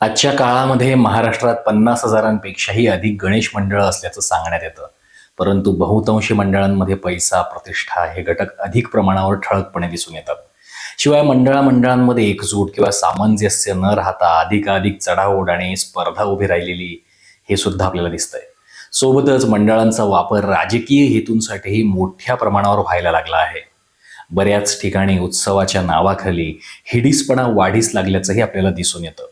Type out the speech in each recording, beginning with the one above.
आजच्या काळामध्ये महाराष्ट्रात पन्नास हजारांपेक्षाही अधिक गणेश मंडळं असल्याचं सांगण्यात येतं. परंतु बहुतांशी मंडळांमध्ये पैसा प्रतिष्ठा हे घटक अधिक प्रमाणावर ठळकपणे दिसून येतात. शिवाय मंडळा मंडळांमध्ये एकजूट किंवा सामंजस्य न राहता अधिकाधिक चढाओढ आणि स्पर्धा उभी राहिलेली हे सुद्धा आपल्याला दिसतंय. सोबतच मंडळांचा वापर राजकीय हेतूंसाठीही मोठ्या प्रमाणावर व्हायला लागला आहे. बऱ्याच ठिकाणी उत्सवाच्या नावाखाली हिडीसपणा वाढीस लागल्याचंही आपल्याला दिसून येतं.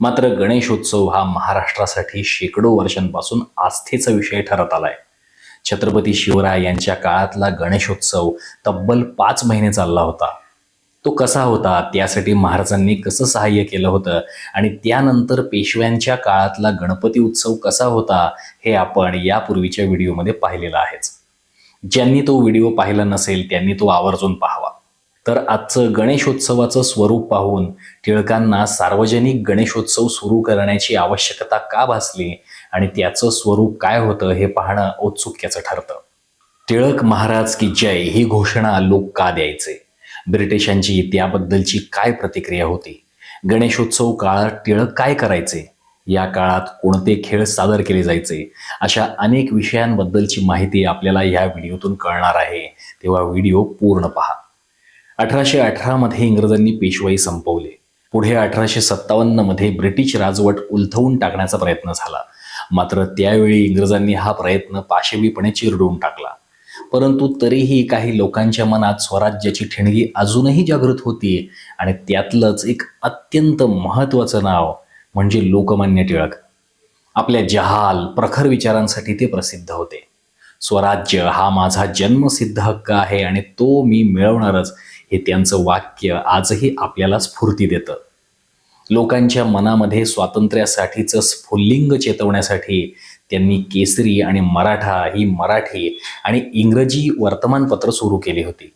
मात्र गणेशोत्सव हा महाराष्ट्रासाठी शेकडो वर्षांपासून आस्थेचा विषय ठरत आलाय. छत्रपती शिवराय यांच्या काळातला गणेशोत्सव तब्बल पाच महिने चालला होता. तो कसा होता त्यासाठी महाराजांनी कसं सहाय्य केलं होतं आणि त्यानंतर पेशव्यांच्या काळातला गणपती उत्सव कसा होता हे आपण यापूर्वीच्या व्हिडिओमध्ये पाहिलेलं आहेच. ज्यांनी तो व्हिडिओ पाहिला नसेल त्यांनी तो आवर्जून पाहावा. तर आजचं गणेशोत्सवाचं स्वरूप पाहून टिळकांना सार्वजनिक गणेशोत्सव सुरू करण्याची आवश्यकता का भासली आणि त्याचं स्वरूप काय होतं हे पाहणं औत्सुक्याचं ठरतं. टिळक महाराज की जय ही घोषणा लोक का द्यायचे? ब्रिटिशांची त्याबद्दलची काय प्रतिक्रिया होती? गणेशोत्सव काळात टिळक काय करायचे? या काळात कोणते खेळ सादर केले जायचे? अशा अनेक विषयांबद्दलची माहिती आपल्याला या व्हिडिओतून कळणार आहे. तेव्हा व्हिडिओ पूर्ण पहा. अठराशे अठरामध्ये इंग्रजांनी पेशवाई संपवली. पुढे अठराशे सत्तावन्नमध्ये ब्रिटिश राजवट उलथवून टाकण्याचा प्रयत्न झाला. मात्र त्यावेळी इंग्रजांनी हा प्रयत्न पाशवीपणे चिरडून टाकला. परंतु तरीही काही लोकांच्या मनात स्वराज्याची ठिणगी अजूनही जागृत होती आणि त्यातलंच एक अत्यंत महत्त्वाचं नाव म्हणजे लोकमान्य टिळक. आपल्या जहाल प्रखर विचारांसाठी ते प्रसिद्ध होते. स्वराज्य हा माझा जन्मसिद्ध हक्क आहे आणि तो मी मिळवणारच. हे त्यांचं वाक्य आजही आपल्याला स्फूर्ती देतं. लोकांच्या मनामध्ये स्वातंत्र्यासाठीचं स्फुल्लिंग चेतवण्यासाठी त्यांनी केसरी आणि मराठा ही मराठी आणि इंग्रजी वर्तमानपत्र सुरू केली होती.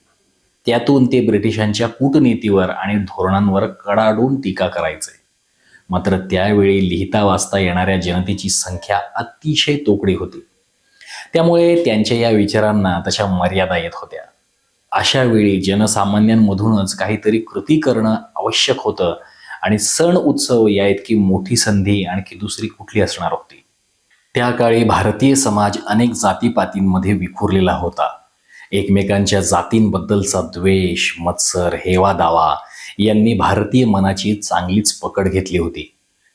त्यातून ते ब्रिटिशांच्या कूटनीतीवर आणि धोरणांवर कडाडून टीका करायचे. मात्र त्यावेळी लिहिता वाचता येणाऱ्या जनतेची संख्या अतिशय तोकडी होती. त्यामुळे त्यांच्या या विचारांना तशा मर्यादा येत होत्या. अशा वेळी जनसामान्यांमधूनच काहीतरी कृती करणं आवश्यक होतं. आणि सण उत्सव या इतकी मोठी संधी आणखी दुसरी कुठली असणार होती? त्या काळी भारतीय समाज अनेक जातीपातींमध्ये विखुरलेला होता. एकमेकांच्या जातींबद्दलचा द्वेष मत्सर हेवा दावा यांनी भारतीय मनाची चांगलीच पकड घेतली होती.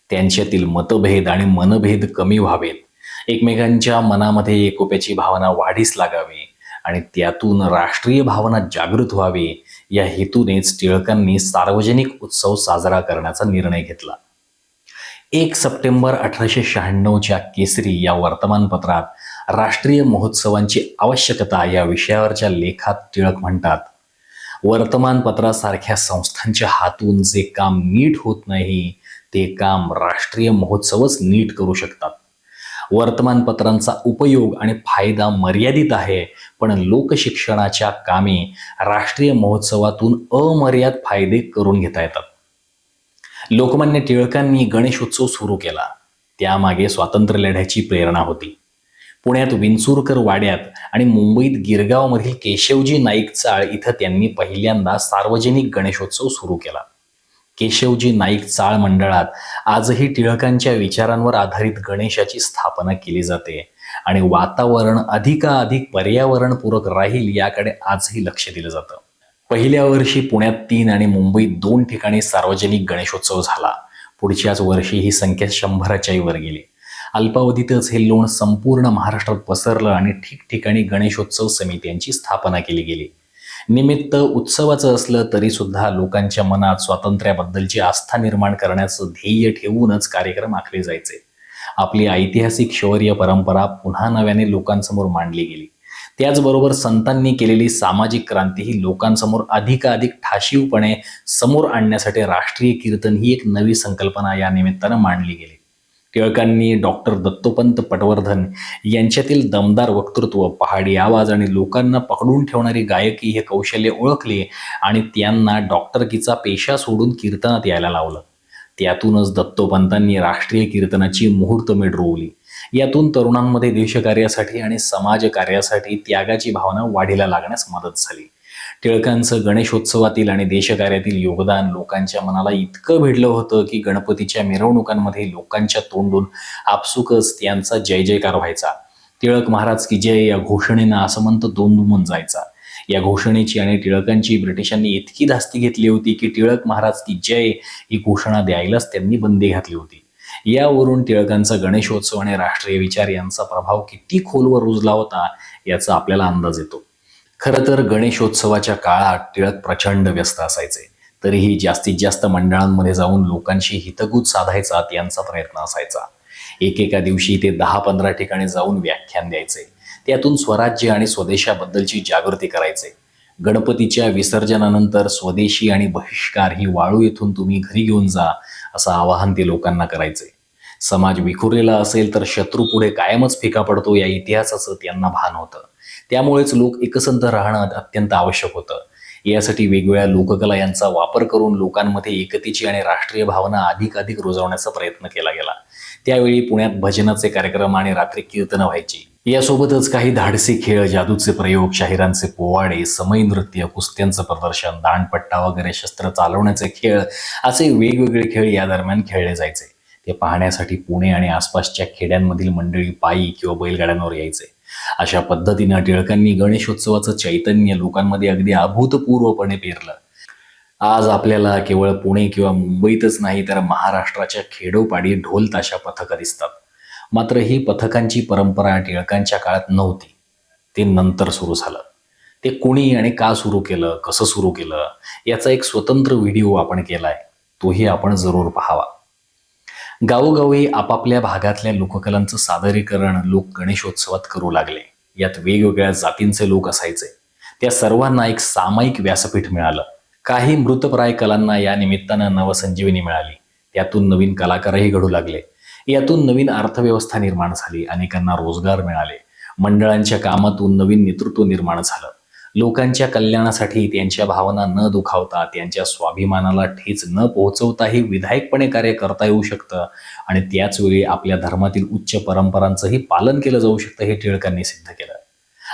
त्यांच्यातील मतभेद आणि मनभेद कमी व्हावेत. एकमेकांच्या मनामध्ये एकोप्याची भावना वाढीस लागावी. आणि त्यातून राष्ट्रीय भावना जागृत व्हावी या हेतूनेच टिळकांनी सार्वजनिक उत्सव साजरा करण्याचा निर्णय घेतला. एक सप्टेंबर अठराशे शहाण्णवच्या केसरी या वर्तमानपत्रात राष्ट्रीय महोत्सवांची आवश्यकता या विषयावरच्या लेखात टिळक म्हणतात वर्तमानपत्रासारख्या संस्थांच्या हातून जे काम नीट होत नाही ते काम राष्ट्रीय महोत्सवच नीट करू शकतात. वर्तमानपत्रांचा उपयोग आणि फायदा मर्यादित आहे. पण लोकशिक्षणाच्या कामी राष्ट्रीय महोत्सवातून अमर्याद फायदे करून घेता येतात. लोकमान्य टिळकांनी गणेशोत्सव सुरू केला. त्यामागे स्वातंत्र्य लढ्याची प्रेरणा होती. पुण्यात विंचुरकर वाड्यात आणि मुंबईत गिरगावमधील केशवजी नाईक चाळ इथं त्यांनी पहिल्यांदा सार्वजनिक गणेशोत्सव सुरू केला. केशवजी नाईक चाळ मंडळात आजही टिळकांच्या विचारांवर आधारित गणेशाची स्थापना केली जाते. आणि वातावरण अधिकाधिक पर्यावरणपूरक राहील याकडे आजही लक्ष दिलं जातं. पहिल्या वर्षी पुण्यात तीन आणि मुंबईत दोन ठिकाणी सार्वजनिक गणेशोत्सव झाला. पुढच्याच वर्षी ही संख्या शंभराच्याही वर गेली. अल्पावधीतच हे लोण संपूर्ण महाराष्ट्रात पसरलं आणि ठिकठिकाणी गणेशोत्सव समित्यांची स्थापना केली गेली. निमित्त उत्सवाचं असलं तरी सुद्धा लोकांच्या मनात स्वातंत्र्याबद्दलची आस्था निर्माण करण्याचं ध्येय ठेवूनच कार्यक्रम आखले जायचे. आपली ऐतिहासिक शौर्य परंपरा पुन्हा नव्याने लोकांसमोर मांडली गेली. त्याचबरोबर संतांनी केलेली सामाजिक क्रांती ही लोकांसमोर अधिकाधिक ठाशीवपणे समोर आणण्यासाठी राष्ट्रीय कीर्तन ही एक नवी संकल्पना या निमित्तानं मांडली गेली. टिळकांनी डॉक्टर दत्तोपंत पटवर्धन यांच्यातील दमदार वक्तृत्व पहाडी आवाज आणि लोकांना पकडून ठेवणारी गायकी हे कौशल्य ओळखले आणि त्यांना डॉक्टरकीचा पेशा सोडून कीर्तनात यायला लावलं. त्यातूनच दत्तोपंतांनी राष्ट्रीय कीर्तनाची मुहूर्तमेढ रोवली. यातून तरुणांमध्ये देशकार्यासाठी आणि समाजकार्यासाठी त्यागाची भावना वाढीला लागण्यास मदत झाली. टिळकांचं गणेशोत्सवातील आणि देशकार्यातील योगदान लोकांच्या मनाला इतकं भिडलं होतं की गणपतीच्या मिरवणुकांमध्ये लोकांच्या तोंडून आपसुकच त्यांचा जय जयकार व्हायचा. टिळक महाराज की जय या घोषणेनं आसमंत दोन दुमून जायचा. या घोषणेची आणि टिळकांची ब्रिटिशांनी इतकी धास्ती घेतली होती की टिळक महाराज की जय ही घोषणा द्यायलाच त्यांनी बंदी घातली होती. यावरून टिळकांचा गणेशोत्सव आणि राष्ट्रीय विचार यांचा प्रभाव किती खोलवर रुजला होता याचा आपल्याला अंदाज येतो. खरं तर गणेशोत्सवाच्या काळात टिळक प्रचंड व्यस्त असायचे. तरीही जास्तीत जास्त मंडळांमध्ये जाऊन लोकांशी हितगूज साधायचा त्यांचा प्रयत्न असायचा. एकेका दिवशी ते दहा पंधरा ठिकाणी जाऊन व्याख्यान द्यायचे. त्यातून स्वराज्य आणि स्वदेशाबद्दलची जागृती करायचे. गणपतीच्या विसर्जनानंतर स्वदेशी आणि बहिष्कार ही वाळू येथून तुम्ही घरी घेऊन जा असं आवाहन ते लोकांना करायचे. समाज विखुरलेला असेल तर शत्रू पुढे कायमच फिका पडतो या इतिहासाचं त्यांना भान होतं. त्यामुळेच लोक एकसंध राहणं अत्यंत आवश्यक होतं. यासाठी वेगवेगळ्या लोककला यांचा वापर करून लोकांमध्ये एकतेची आणि राष्ट्रीय भावना अधिक अधिक रुजवण्याचा प्रयत्न केला गेला. त्यावेळी पुण्यात भजनाचे कार्यक्रम आणि रात्री कीर्तनं व्हायची. यासोबतच काही धाडसी खेळ जादूचे प्रयोग शाहिरांचे पोवाडे समय नृत्य कुस्त्यांचं प्रदर्शन दांडपट्टा वगैरे शस्त्र चालवण्याचे खेळ असे वेगवेगळे खेळ या दरम्यान खेळले जायचे. ते पाहण्यासाठी पुणे आणि आसपासच्या खेड्यांमधील मंडळी पायी किंवा बैलगाड्यांवर यायचे. अशा पद्धतीनं टिळकांनी गणेशोत्सवाचं चैतन्य लोकांमध्ये अगदी अभूतपूर्वपणे पेरलं. आज आपल्याला केवळ पुणे किंवा मुंबईतच नाही तर महाराष्ट्राच्या खेडोपाडी ढोल ताशा पथकं दिसतात. मात्र ही पथकांची परंपरा टिळकांच्या काळात नव्हती. ते नंतर सुरू झालं. ते कोणी आणि का सुरू केलं कसं सुरू केलं याचा एक स्वतंत्र व्हिडिओ आपण केलाय तोही आपण जरूर पाहावा. गावोगावी आपापल्या भागातल्या लोककलांचं सादरीकरण लोक गणेशोत्सवात करू लागले. यात वेगवेगळ्या जातींचे लोक असायचे. त्या सर्वांना एक सामायिक व्यासपीठ मिळालं. काही मृतप्राय कलांना या निमित्तानं नवसंजीवनी मिळाली. त्यातून नवीन कलाकारही घडू लागले. यातून नवीन अर्थव्यवस्था निर्माण झाली. अनेकांना रोजगार मिळाले. मंडळांच्या कामातून नवीन नेतृत्व निर्माण झालं. लोकांच्या कल्याणासाठी त्यांच्या भावना न दुखावता त्यांच्या स्वाभिमानाला ठेच न पोहोचवताही विधायकपणे कार्य करता येऊ शकतं. आणि त्याचवेळी आपल्या धर्मातील उच्च परंपरांचंही पालन केलं जाऊ शकतं हे टिळकांनी सिद्ध केलं.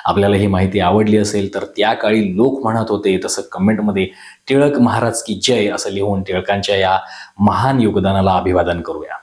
आपल्याला ही माहिती आवडली असेल तर त्या काळी लोक म्हणत होते तसं कमेंटमध्ये टिळक महाराज की जय असं लिहून टिळकांच्या या महान योगदानाला अभिवादन करूया.